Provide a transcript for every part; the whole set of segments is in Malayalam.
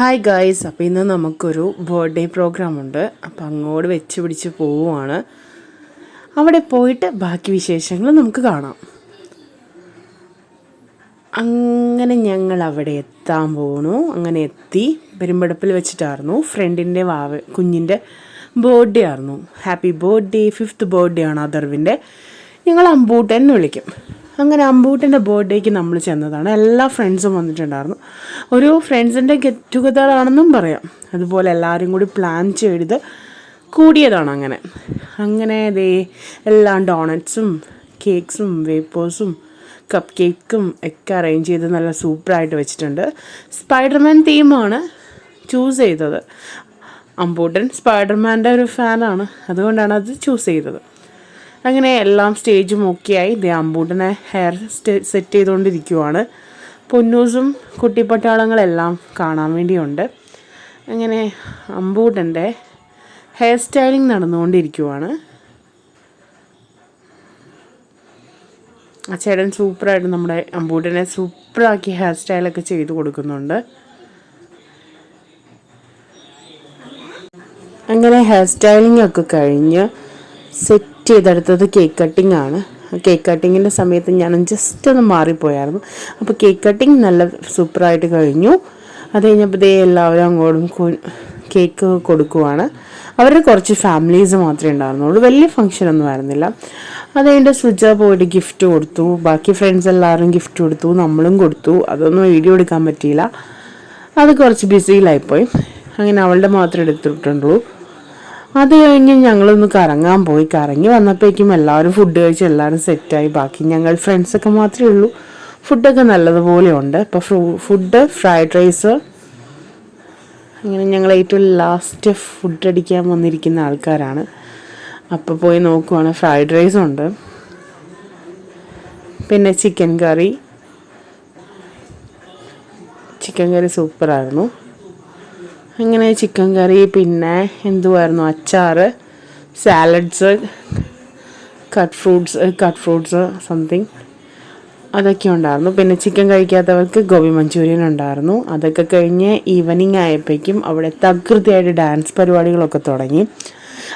ഹായ് ഗായ്സ് അപ്പോൾ ഇന്ന് നമുക്കൊരു ബർത്ത്ഡേ പ്രോഗ്രാം ഉണ്ട്. അപ്പോൾ അങ്ങോട്ട് വെച്ച് പിടിച്ച് പോവുകയാണ് അവിടെ പോയിട്ട് ബാക്കി വിശേഷങ്ങൾ നമുക്ക് കാണാം. അങ്ങനെ ഞങ്ങൾ അവിടെ എത്താൻ പോണു. അങ്ങനെ എത്തി. പെരുമ്പടപ്പിൽ വെച്ചിട്ടായിരുന്നു. ഫ്രണ്ടിന്റെ വാവ കുഞ്ഞിന്റെ ബർത്ത്ഡേ ആയിരുന്നു. ഹാപ്പി ബർത്ത്ഡേ ഫിഫ്ത്ത് ബർത്ത്ഡേ ആണ് അദർവിന്റെ ഞങ്ങൾ അമ്പൂട്ടൻ എന്ന് വിളിക്കും. അങ്ങനെ അമ്പൂട്ടന്റെ ബർത്ത്ഡേക്ക് നമ്മൾ ചെന്നതാണ്. എല്ലാ ഫ്രണ്ട്സും വന്നിട്ടുണ്ടായിരുന്നു. ഒരു ഫ്രണ്ട്സിന്റെ ഗെറ്റ് ടുഗദർ ആണെന്നും പറയാം. അതുപോലെ എല്ലാവരും കൂടി പ്ലാൻ ചെയ്ത് കൂടിയതാണ് അങ്ങനെ. അങ്ങനെ ദേ എല്ലാം ഡോണറ്റ്സും കേക്ക്സും വേപ്പേഴ്സും കപ്പ് കേക്കും ഒക്കെ അറേഞ്ച് ചെയ്ത് നല്ല സൂപ്പറായിട്ട് വെച്ചിട്ടുണ്ട്. സ്പൈഡർമാൻ തീമാണ് ചൂസ് ചെയ്തത്. അമ്പൂട്ടൻ സ്പൈഡർമാന്റെ ഒരു ഫാനാണ് അതുകൊണ്ടാണ് അത് ചൂസ് ചെയ്തത്. അങ്ങനെ എല്ലാം സ്റ്റേജും ഒക്കെയായി ദേ അമ്പൂട്ടനെ ഹെയർ സെറ്റ് ചെയ്തുകൊണ്ടിരിക്കുവാണ് പൊന്നൂസും കുട്ടിപ്പട്ടാളങ്ങളെല്ലാം കാണാൻ വേണ്ടിയുണ്ട്. അങ്ങനെ അമ്പൂട്ടന്റെ ഹെയർ സ്റ്റൈലിംഗ് നടന്നുകൊണ്ടിരിക്കുവാണ്. ആ ചേട്ടൻ സൂപ്പറായിട്ട് നമ്മുടെ അമ്പൂട്ടനെ സൂപ്പറാക്കി ഹെയർ സ്റ്റൈലൊക്കെ ചെയ്ത് കൊടുക്കുന്നുണ്ട്. അങ്ങനെ ഹെയർ സ്റ്റൈലിംഗ് ഒക്കെ കഴിഞ്ഞ് സെറ്റ് ചെയ്തെടുത്തത് കേക്ക് കട്ടിംഗ് ആണ്. കേക്ക് കട്ടിങ്ങിന്റെ സമയത്ത് ഞാൻ ജസ്റ്റ് ഒന്ന് മാറിപ്പോയായിരുന്നു. അപ്പോൾ കേക്ക് കട്ടിങ് നല്ല സൂപ്പറായിട്ട് കഴിഞ്ഞു. അത് കഴിഞ്ഞപ്പോൾ ദേ എല്ലാവരും അങ്ങോട്ടും കേക്ക് കൊടുക്കുവാണ്. അവരുടെ കുറച്ച് ഫാമിലീസ് മാത്രമേ ഉണ്ടായിരുന്നുള്ളൂ. വലിയ ഫങ്ഷൻ ആയിരുന്നില്ല. അത് കഴിഞ്ഞിട്ട് സുജ പോയിട്ട് ഗിഫ്റ്റ് കൊടുത്തു. ബാക്കി ഫ്രണ്ട്സ് എല്ലാവരും ഗിഫ്റ്റ് കൊടുത്തു. നമ്മളും കൊടുത്തു. അതൊന്നും വീഡിയോ എടുക്കാൻ പറ്റിയില്ല. അത് കുറച്ച് ബിസിയിലായിപ്പോയി അങ്ങനെ അവളുടെ മാത്രമേ എടുത്തിട്ടുള്ളൂ. അത് കഴിഞ്ഞ് ഞങ്ങളൊന്ന് കറങ്ങാൻ പോയി. കറങ്ങി വന്നപ്പോഴേക്കും എല്ലാവരും ഫുഡ് കഴിച്ച് എല്ലാവരും സെറ്റായി ബാക്കി ഞങ്ങൾ ഫ്രണ്ട്സൊക്കെ മാത്രമേ ഉള്ളൂ. ഫുഡൊക്കെ നല്ലതുപോലെ ഉണ്ട്. ഇപ്പോൾ ഫുഡ് ഫ്രൈഡ് റൈസ് അങ്ങനെ ഞങ്ങൾ ഏറ്റവും ലാസ്റ്റ് ഫുഡ് അടിക്കാൻ വന്നിരിക്കുന്ന ആൾക്കാരാണ്. അപ്പോൾ പോയി നോക്കുവാണ്. ഫ്രൈഡ് റൈസ് ഉണ്ട്. പിന്നെ ചിക്കൻ കറി ചിക്കൻ കറി സൂപ്പറായിരുന്നു അങ്ങനെ ചിക്കൻ കറി പിന്നെ എന്തുവായിരുന്നു? അച്ചാർ salads cut fruits cut fruits something അതൊക്കെ ഉണ്ടായിരുന്നു. പിന്നെ ചിക്കൻ കഴിക്കാത്തവർക്ക് ഗോബി മഞ്ചൂരിയൻ ഉണ്ടായിരുന്നു. അതൊക്കെ കഴിഞ്ഞ് ഈവനിങ് ആയപ്പോഴേക്കും അവിടെ തകൃതിയായിട്ട് ഡാൻസ് പരിപാടികളൊക്കെ തുടങ്ങി.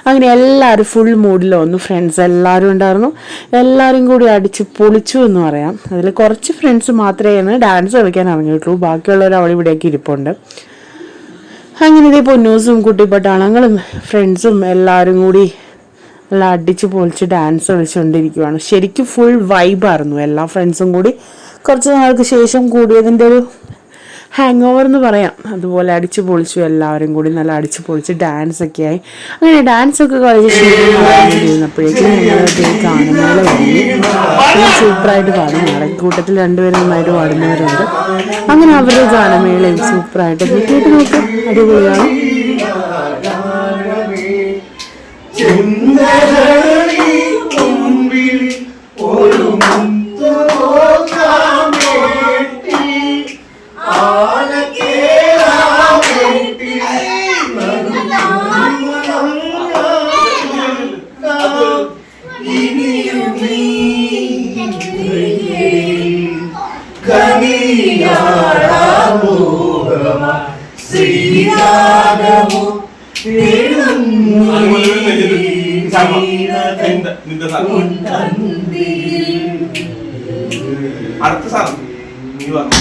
അങ്ങനെ എല്ലാവരും ഫുൾ മൂഡിൽ വന്നു. ഫ്രണ്ട്സ് എല്ലാവരും ഉണ്ടായിരുന്നു. എല്ലാവരും കൂടി അടിച്ച് പൊളിച്ചു എന്ന് പറയാം. അതിൽ കുറച്ച് ഫ്രണ്ട്സ് മാത്രമേ ഡാൻസ് കളിക്കാൻ ഇറങ്ങിയിട്ടുള്ളൂ. ബാക്കിയുള്ളവർ അവിടെ ഇവിടെയൊക്കെ ഇരിപ്പുണ്ട്. അങ്ങനെ ഇതേ പൊന്നൂസും കുട്ടിപ്പട്ടാളങ്ങളും ഫ്രണ്ട്സും എല്ലാവരും കൂടി എല്ലാം അടിച്ച് പൊളിച്ച് ഡാൻസ് കളിച്ചുകൊണ്ടിരിക്കുവാണ് ശരിക്കും ഫുൾ വൈബായിരുന്നു എല്ലാ ഫ്രണ്ട്സും കൂടി കുറച്ച് നാൾക്ക് ശേഷം കൂടിയതിന്റെ ഒരു ഹാങ് ഓവർ എന്ന് പറയാം. അതുപോലെ അടിച്ചു പൊളിച്ചു എല്ലാവരും കൂടി നല്ല അടിച്ചു പൊളിച്ച് ഡാൻസ് ഒക്കെ ആയി. അങ്ങനെ ഡാൻസ് ഒക്കെ കളിച്ച് ക്ഷീണമായിരുന്നപ്പോഴേക്കും ഞങ്ങൾ കാണുന്നവരെ കഴിഞ്ഞു സൂപ്പറായിട്ട് പാടും. കൂട്ടത്തിൽ രണ്ടുപേരും നന്നായിട്ട് പാടുന്നവരുണ്ട്. അങ്ങനെ അവരുടെ ഗാനമേള സൂപ്പറായിട്ട്. കേട്ട് നോക്ക്. അടിപൊളിയാണ്. ചിന്തകളി രാഗവും അടുത്ത സാധനം നീ പറഞ്ഞു